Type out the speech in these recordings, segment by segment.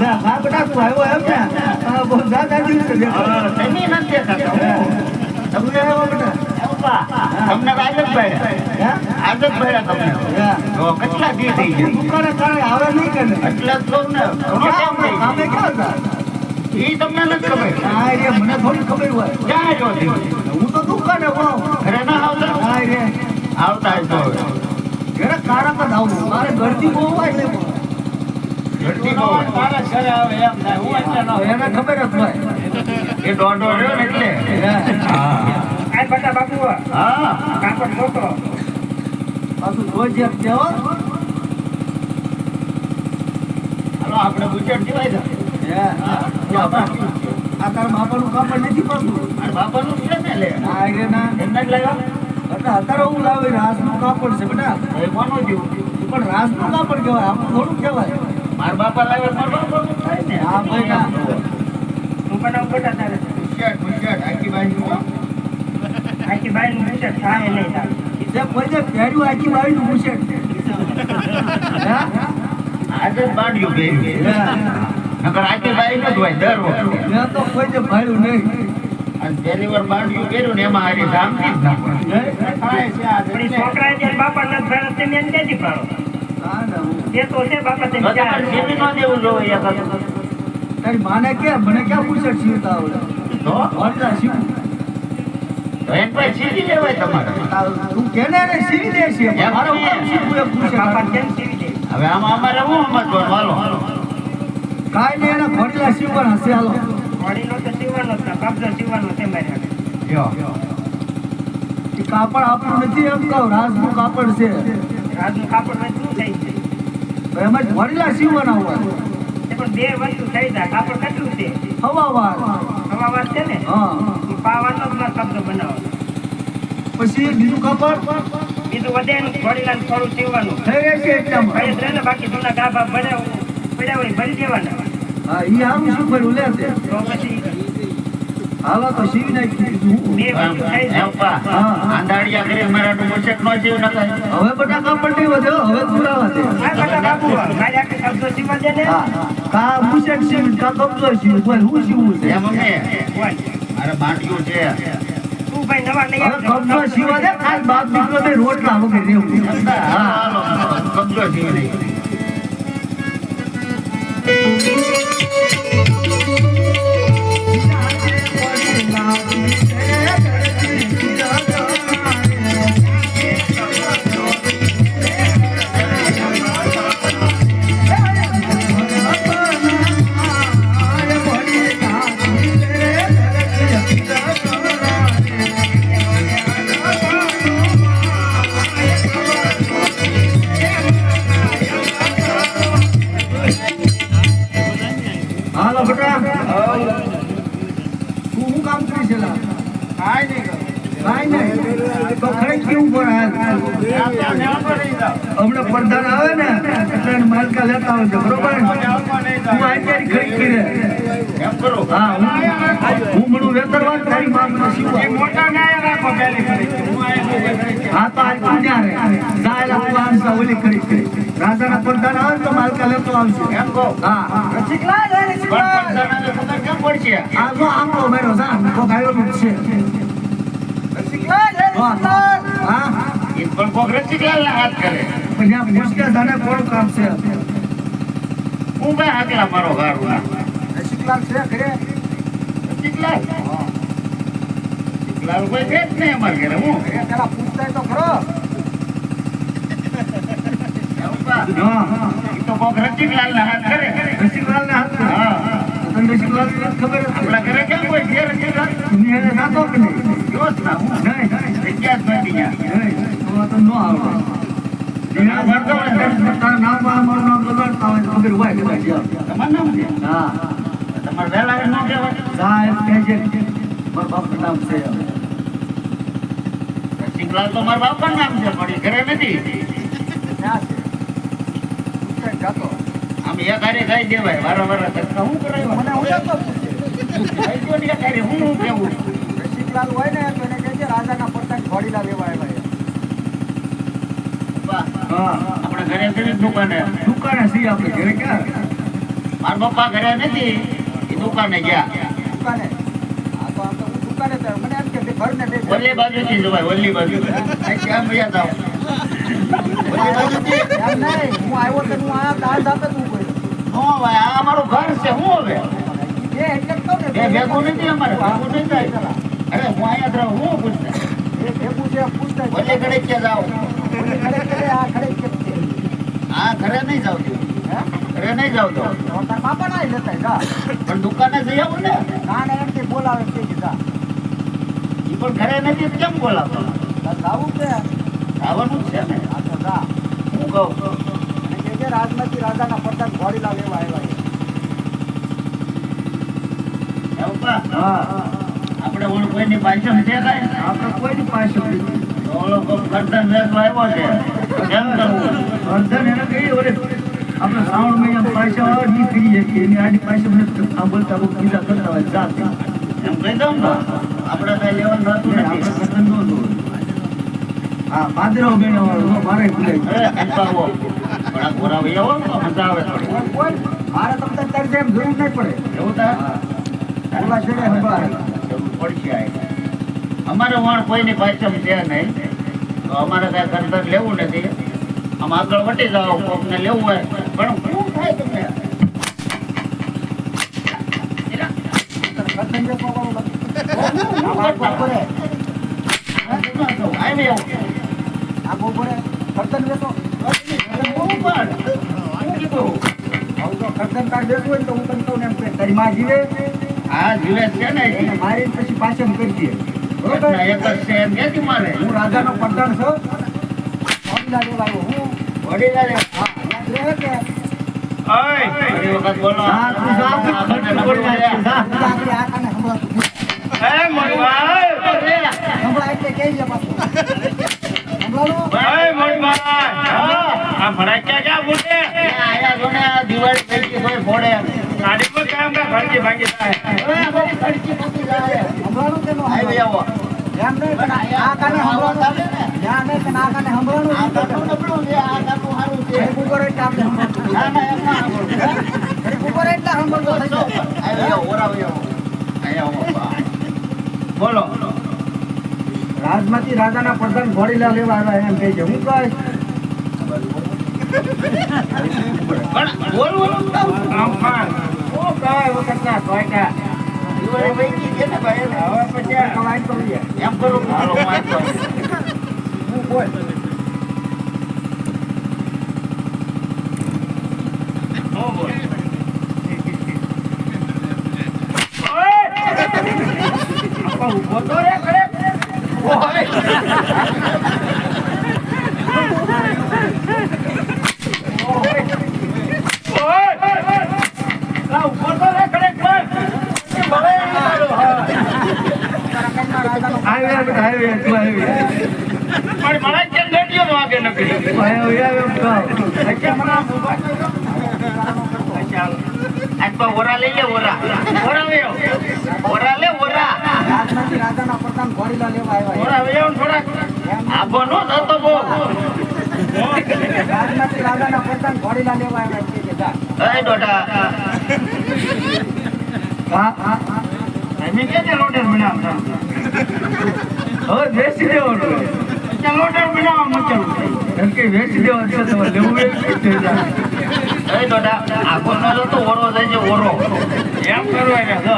હા બેટા તું આવ્યો એમ ને? દાદા તમને આવ્યો બેટા તમને આદત પાડ્યા આદત પાડ્યા તમને. કેટલા દી થઈ ગયા દુકાને તારે આવે નહીં કે ને એટલે ને. ઘણો ટાઈમ થઈ ગયો. ક્યાં હતા એ તમને નથી ખબર. હા મને થોડી ખબર હોય. ક્યાં જો હું તો દુકાને ઘરે ના આવતા? હા રે આવતા હવે. ઘરે કારક જ આવું મારે ગરદી બહુ હોય ને ઘરથી બહુ હોય. એને ખબર જ હોય. એ દોઢો રહ્યો ને એટલે. હે. બટા બાપુ હા. કાપડ જોતો પાછું રોજ એક દેવો હાલો આપણે ગુજર જીવાય છે. આ તારા બાપાનું કાપડ નથી મારા બાપાનું છે ને લે હા રે ના. એમને જ લાવ્યા. બેટા અત્યારે હું લાવે રાજનું કાપડ છે બેટા એ કોનું જેવું પણ રાજનું કાપડ કહેવાય આપણું થોડું કહેવાય. મારા બાપા લાવ્યા મારા બાપાનું થાય ને. આ ભાઈ ના હું બનાવ બટા તારે ગુજર ગુજર આખી બાજુ આખી નું છે થાય નહીં પહેર્યું આખી બાવીનું બુશેટ હે? આજે જ બાંધ્યું પહેર્યું નકર આખી ભાઈ ન જ દર વખતે. તો ભાડ્યું નહીં. અને પહેલી વાર બાંધ્યું પહેર્યું ને એમાં ધામથી જ ના. હે? પણ છોકરાએ બાપા તેમ હા ને તો છે બાપા તેમ તો ચાર. તમારે સીવી ન દેવું જોઈએ એક વખત. તારી માને કે મને ક્યાં પૂછે આવડે? તો? વળતા સીવું તો એને પાસે સીવી લેવાય તમારે. આ તું કેને એને સીવી દે છે? મારો કોણ એ બુશેટ બાપા કેમ સીવી દે હવે આમાં અમારે શું સમજવાનું? હાલો. કાંઈ નહીં એના ઘડીલા સીવવાના છે હાલો. વડીલો તો સીવવાનો જ ને છે મારે. કાપડ આપણું નથી એમ કહું રાજનું કાપડ છે. રાજનું કાપડમાં શું થાય જાય એમાં જ વડીલા સીવવાના હોય. પણ બે વસ્તુ થઈ જાય. કાપડ કેટલું છે. હવા વાર હવા વાત છે ને? હા. પાવાનો જ શબ્દ બનાવો. પછી બીજું કાપડ? બીજું વધે ને વડીલા થોડું સીવવાનું. થઈ જાય છે એકદમ. ભાઈ રહે ને બાકી જૂના ગાભા ભર્યા પડ્યા હોય ભરી દેવાના. હા ઈ આમ શું ભર્યું લે તો પછી હાલો તો હા. આંધાડિયા કરી નો જીવ ન થાય હવે બધા કાપડ હવે પુરાવા દે. હા કાકા બાપુ આખી કબજો સીવવા દે ને કા મુશેક સીવી કા કબજો સીવી બોલ હું સીવું છે? એ મમ્મી બોલ. મારે છે. તું ભાઈ નવા લઈ હવે કબજો સીવા દે ખાલ બાપ દીકરો બે રોટલા વગર કબજો જીવી નહીં. હાલો એમ કરો. હા હું હું મળું વેતરવા તારી માંગનો સીવવા હા તો કરી રાજાના પ્રધાન આવે માલકા લેતો આવશે. એમ કહો. હા. કેમ પડશે? આ મેરો છે. હા. પણ હાથ કરે. પણ પૂછતા જાણે કોણ કામ છે? હું કઈ હાથલા મારો ગારું ના રસિકલાલ છે ઘરે? ચીકલાલ ચીકલાલ કોઈ છે જ નહીં અમારે ઘરે હું? પેલા પૂછતા તો ખરો. તો કોક રસિકલાલના હાથ કરે ને હાથ હા તને રસિકલાલ ખબર આપણા ઘરે કેમ કોઈ છે રસિકલાલ? તું કે નહીં? જો ના હું? નહીં જગ્યા જ નથી ત્યાં. નહીં તો તો ન આવડે. ના ને. નામ નામ નામ હા. તમારે મારા બાપનું નામ છે. રસિકલાલ તો મારા બાપાનું નામ છે પણ એ ઘરે નથી. આમ એક હારે ખાઈ દેવાય વારા વારા ધક્કા હું કરાવ્યા મને હું પૂછે હું હું કેવું હોય ને તો એને કહેજે રાજાના પડતા ઘોડીલા લેવા આવ્યા હા. આપણે ઘરે છે દુકાને. દુકાને સી આપણે ઘરે ક્યાં? મારા પપ્પા ઘરે નથી. દુકાને ગયા. દુકાને. હા તો આમ તો હું દુકાને તો મને એમ કે તે ઘરને બે વલ્લી બાજુથી વલ્લી બાજુ. કેમ બાજુથી? એમ નહીં. હું આવ્યો તો હું આ જ હું નો ભાઈ આ અમારું ઘર છે હું હવે? એ એટલે જ કહું ને ભેગું નથી અમારે ભેગું નહીં થાય અરે હું અહીંયા જ રહું હું પૂછતા? ભેગું છે પૂછતા જ. વલ્લી ઘરે ક્યાં જાઓ? ઓલી આ ઘરે નહીં જાવ તું હે? ઘરે નહીં જાવ તો. બાપા ના લેતા જા. પણ દુકાને જઈ આવું ને. ના ના એમ કે બોલાવે કે કીધા એ પણ ઘરે નથી કેમ બોલાવતો? જાવું છે? આવવાનું છે ને. આ તો જા. હું કહું? અને કે છે રાજમાંથી રાજાના પડતા લેવા આવ્યા છે. હા આપણે ઓળ કોઈની પાછળ છે કાંઈ? આપણે કોઈની પાસે ઓળો તો ઓલો કોક કરતન વેચવા આવ્યો છે. કેમ કરવું અર્ધન એને કહીએ ઓલે આપણે શ્રાવણ મહિના પૈસા ને ઈ કરીએ કે એની આડી પાસે મને આ બોલતા બહુ કીધા કરતા હોય જાત એમ કહી દઉં ને આપણે કઈ લેવાનું રહેતું આપણે પસંદ ન હતું હા પાદરો મહિનો વાળો મારે ભૂલે. પણ આ ગોરા ભાઈ આવો મજા આવે થોડી. મારે તમને તારી જેમ જોઈ નહીં પડે. એવું તા ઓલા છેડે ને જરૂર પડશે. અમારે વણ કોઈની પાછળ છે નહીં. તો અમારે કઈ કરતન લેવું નથી. આમ આગળ વટી જાઓ કોકને લેવું હોય. પણ શું થાય તમને? કે મારી પછી પાછળ કરી દે બરોબર એક જ છે એમ મારે. હું રાજાનો પ્રધાન છું. હું આ કાને આયા જો ને આ ફોડે હવે આ કાને. ચાલે પણ આ કાને સંભળાવું રહે એટલે આપણે. ના, ના, એમ ના સાંભળવું. ઉપર એટલે સંભળતો થઈ જાય. આવી આવો, ઓરા આવી આવો. અહીં આવો, બોલો. રાજમાંથી રાજાના પ્રધાન ઘોડીલા લેવા આવ્યા એમ કહે છે. હું કહીશ પણ બોલવું શું કામ? હું કહેવાય વખતના ટોયકા. દિવાળી પૈકી છે ને ભાઈ એને. હવે પછી કવાય તો લઈએ. એમ કરું હાલો, હું આટલો. હું બોલ હું બોલ. આપા ઊભો તો રે ખરે. લા, ઊભો તો રે ખરે, ખરે. હાઈવે બેટા, હાઈવે, તું હાઈવે. પણ મને કેમ રેડિયો નો આગે નકરી? હાઈવે, હાઈવે, કહો. અચ્છા, મને આમ ઊભા થઈ જાઓ. અચ્છા, આજ તો ઓરા લઈ લે ઓરા ઓરા લે ઓરા લે ઓરા રાજમાંથી રાજાના પ્રધાન ઘોડીલા લેવા આવ્યા ઓરા વે થોડાક આબો નો થતો બહુ રાજમાંથી રાજાના પ્રધાન ઘોડીલા લેવા આવ્યા છે કે જા. એ ડોટા હા, હા, હા. એમી કે છે લોટર બનાવતા હવે વેચી દેવાનું. ત્યાં બનાવવા મચલું. એમ કે વેચી દેવાનું છે તમારે લેવું એ આખો નો તો ઓરો થાય છે ઓરો. એમ કરો એને જો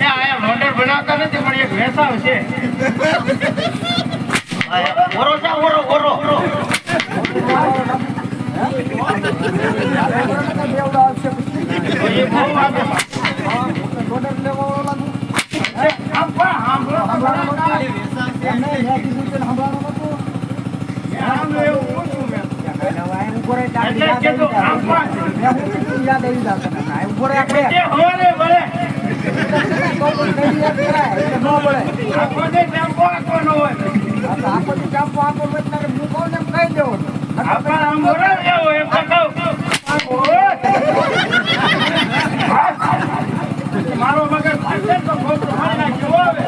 એ આયા લોટર બનાવતા નથી પણ એક વેસાવ છે. ઓરો છે ઓરો લેવા મારો મગર ફાટે તો ખોટું મારી નાખ્યો હવે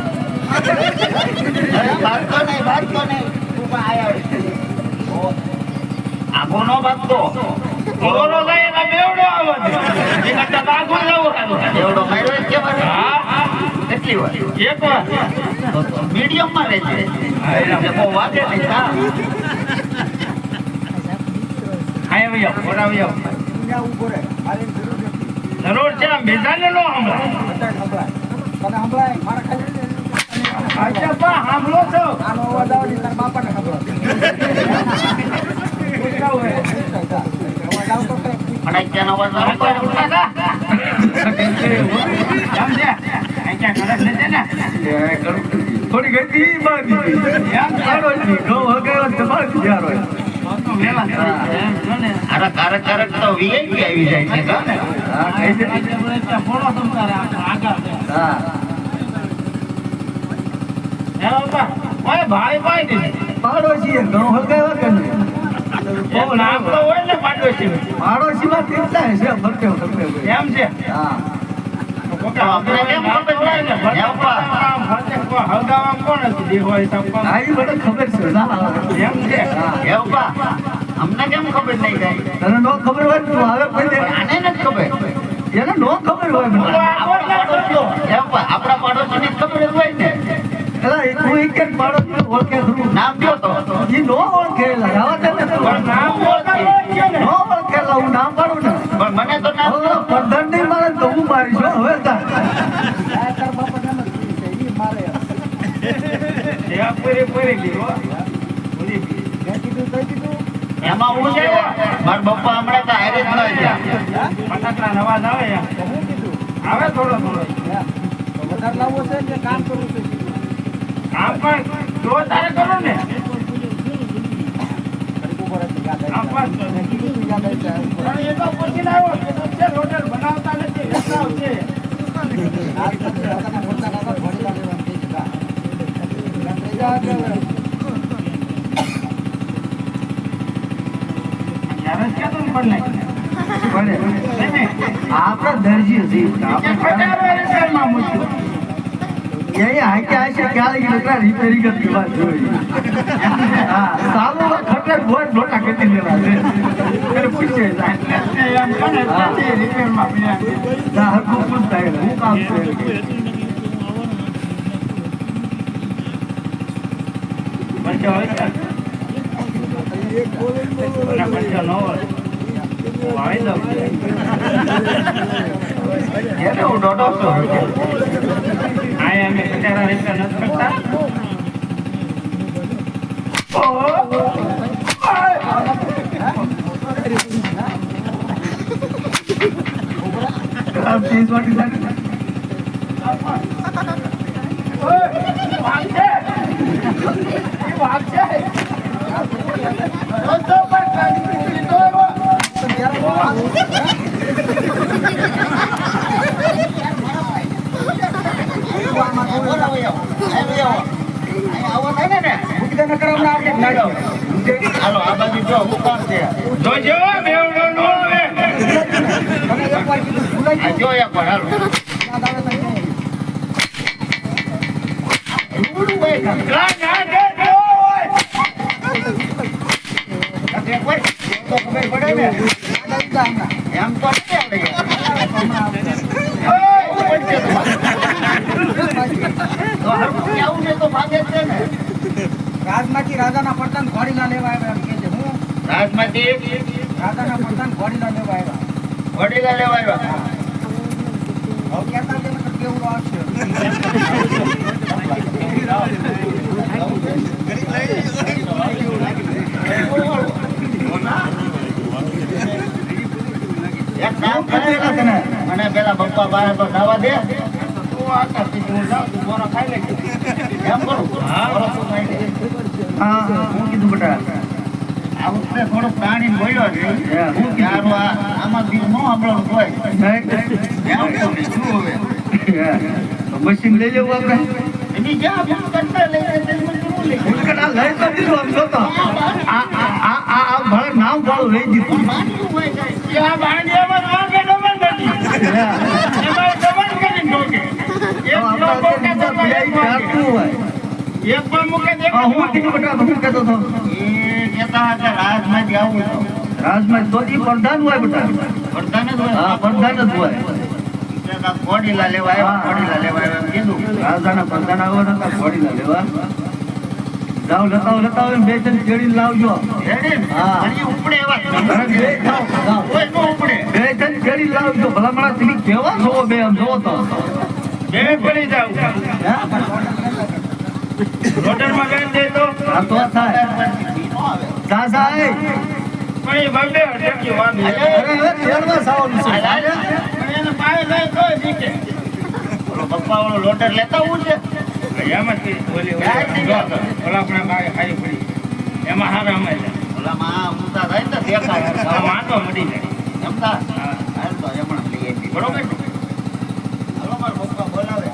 બાળકો નહીં. બાળકો નહીં આયા આખો ભક્તો ભાગતો કોરોનો જાય એના બેવડો આવે છે. એ કરતા બાગો જવું માર્યો જ હા, કેટલી વાર એક વાર. મીડિયમમાં રહેજે એટલે બહુ વાગે નહીં હા આય આવી ઓરા ફોન આવી જાઓ. ત્યાં ઊભો રહે. આરે જરૂર છે આમ નો હમણાં. તને હમણાં મારા ખાલી અચ્છા, બા, સાંભળો છો? આનો અવાજ આવે તાર બાપાને સંભળાય. થોડી ગઈ કારક કારક તો VIP આવી જાય છે ભાઈ ભાઈ. પાડોશી ઘઉં હગાવ્યા કે કેમ ખબર નહીં? તને નો ખબર હોય તું હવે આને નથી ખબર. એને નો ખબર હોય આપણા પાડોશી ખબર હોય ને એલા એક તું એક જ પાડોશી ઓળખે ખરું નામ દ્યો તો ઈ નો ઓળખે એલા આવા તને પણ નામ ઓળખે ને. નો ઓળખે એલા હું નામ પાડું ને પણ મને તો નામ દ્યો. પ્રધાન નહીં મારે તો હું મારીશ હો, હવે તાર ત્યાં પૂરી પૂરી ગઈ હો. પૂરી ગઈ. એમાં હું છે મારા પપ્પા હમણાં તો હારે જ ન ગયા. ફટાકડા અવાજ આવે. આવે થોડો થોડો આમ પણ જો તારે કરો ને આમ પણ એ તો છે બનાવતા નથી વેચાવ છે. આપણા દરજી. એ હાકે હાકે ક્યારે કેટલા રિપેરિંગ જ કરવા જોઈએ હા, સારું ખટર બોય લોટા કેતી લેવા છે એને પૂછે એટલે એમ કહે ને તેથી રિપેરમાં પડ્યા છે. ના હરખું પૂછતા એને હું કામ છે બચ્ચો હોય છે? અને બચ્ચો ન હોય. વાળી દઉં. એને હું દોઢો છું. આયા અમે ખટારા રિપેર નથી કરતા. ઓહો. આમ ત્રીસ વાટી થાય ઓય, વાઘ છે. ઈ વાઘ એમ તો નથી આવડે. ઓય, પડશે તમારે. આવું ને તો ભાગે છે ને રાજમાંથી રાજાના પડતા ઘોડીલા લેવા આવ્યા એમ કે છે. હું? રાજમાંથી રાજાના પડતા ઘોડીલા લેવા આવ્યા. વડીલા લેવા આવ્યા? હવે કહેતા મતલબ કેવું આવશે એક કામ કરે મને પેલા બપ્પા બારે તો નાવા દે. હું કીધું બેટા પ્રાણી બોલ્યો છે હું ક્યારો આમાં બીજું ન હોય હવે મશીન લઈ જવું આપણે. એની જ્યાં ભૂલ કરતા લઈ જાય તેની મને શું ચાલતું હોય. એક પણ મૂકે દે હું કીધું બેટા હું કહેતો હતો. એ કહેતા હતા રાજમાંથી આવું રાજમાં તો ઈ પ્રધાન હોય બેટા પ્રધાન જ હોય. હા પ્રધાન જ હોય. કોડીલા લેવા આવ્યા કોડીલા લેવા આવ્યા કીધું. રાજાના પ્રધાન આવવાના હતા ઘોડીલા લેવા. જાઓ લતાઓ લતાઓ એમ બે જણ કેળીને લાવજો. હા. ઉપડે એવા. બે જણ. કેળીને લાવજો. ભલામણા તમે કેવા છો બે આમ જોવો તો. બે પડી જાવ હે? રોટરમાં ગઈ દે તો? આ તો થાય. જા જા પણ એ બબે અટકી વાંધી અરે હવે તેડવા સાવનું છે પણ એને પાયે જાય તો શીખે ઓલો પપ્પા ઓલો લોટર લેતા છે? એમાં જ ઓલી ઓલી ઓલા આપણા બાએ ખાઈ પડી. એમાં હારા અમે છે. ઓલામાં ઊંધા થાય ને દેખાય. આંટો જાય. જમતા હાલ તો હમણાં લઈ આવી. બરોબર ને? હાલો મારા પપ્પા બોલાવે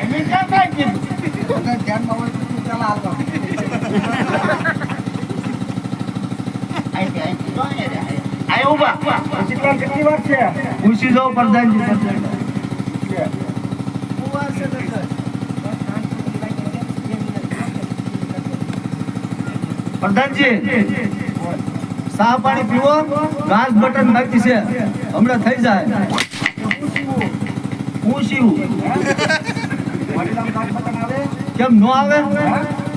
અમે ક્યાં કાંઈ કીધું અહીંથી, અહીંથી. જો અહીંયા રે, અહીંયા. અહીંયા ઊભા. કેટલી વાર છે પૂછી જાઓ પ્રધાનજી પ્રધાનજી. ચા પાણી પીવો ઘાસ બટન બાકી છે. હમણાં થઈ જાય. પૂછ્યું. કેમ નો આવે?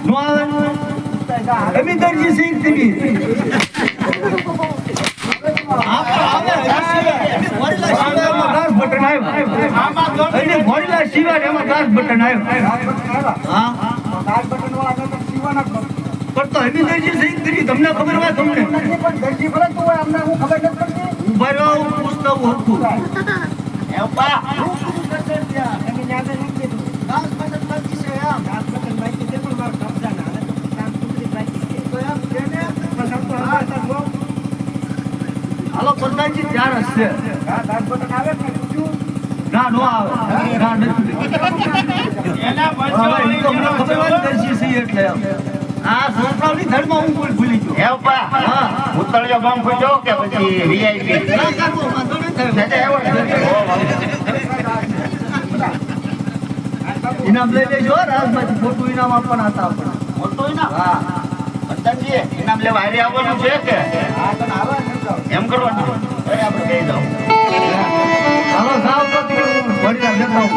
નો આવે? એમી દરજી એમાં તમને ખબર હોય તમને ઊભા રહો હું પૂછતા હું હરખું એ ઊભા. હાલો પ્રધાનજી ચાર હશે ના નો આવે ના નથી એના ઈ તો મને ખબર નથી પછી સિંહ એટલે આ સોપરાવની ધર્મમાં હું ભૂલ ભૂલી ગયો. હા. ઉતળિયો બમ ફૂટ્યો કે પછી વીઆઈપી ના કાકો, વાંધો નહીં થાય. જજે એવો ને. વાહ. ઇનામ લઈ લેજો રાજમાંથી ખોટું ઇનામ આપવાના હતા આપણે મોટું ઇનામ? હા પ્રધાનજી, ઇનામ લેવા હારે આવવાનું છે કે એમ કરો અરે આપણે જાઓ. ચાલો સાહેબ ભરી જાવ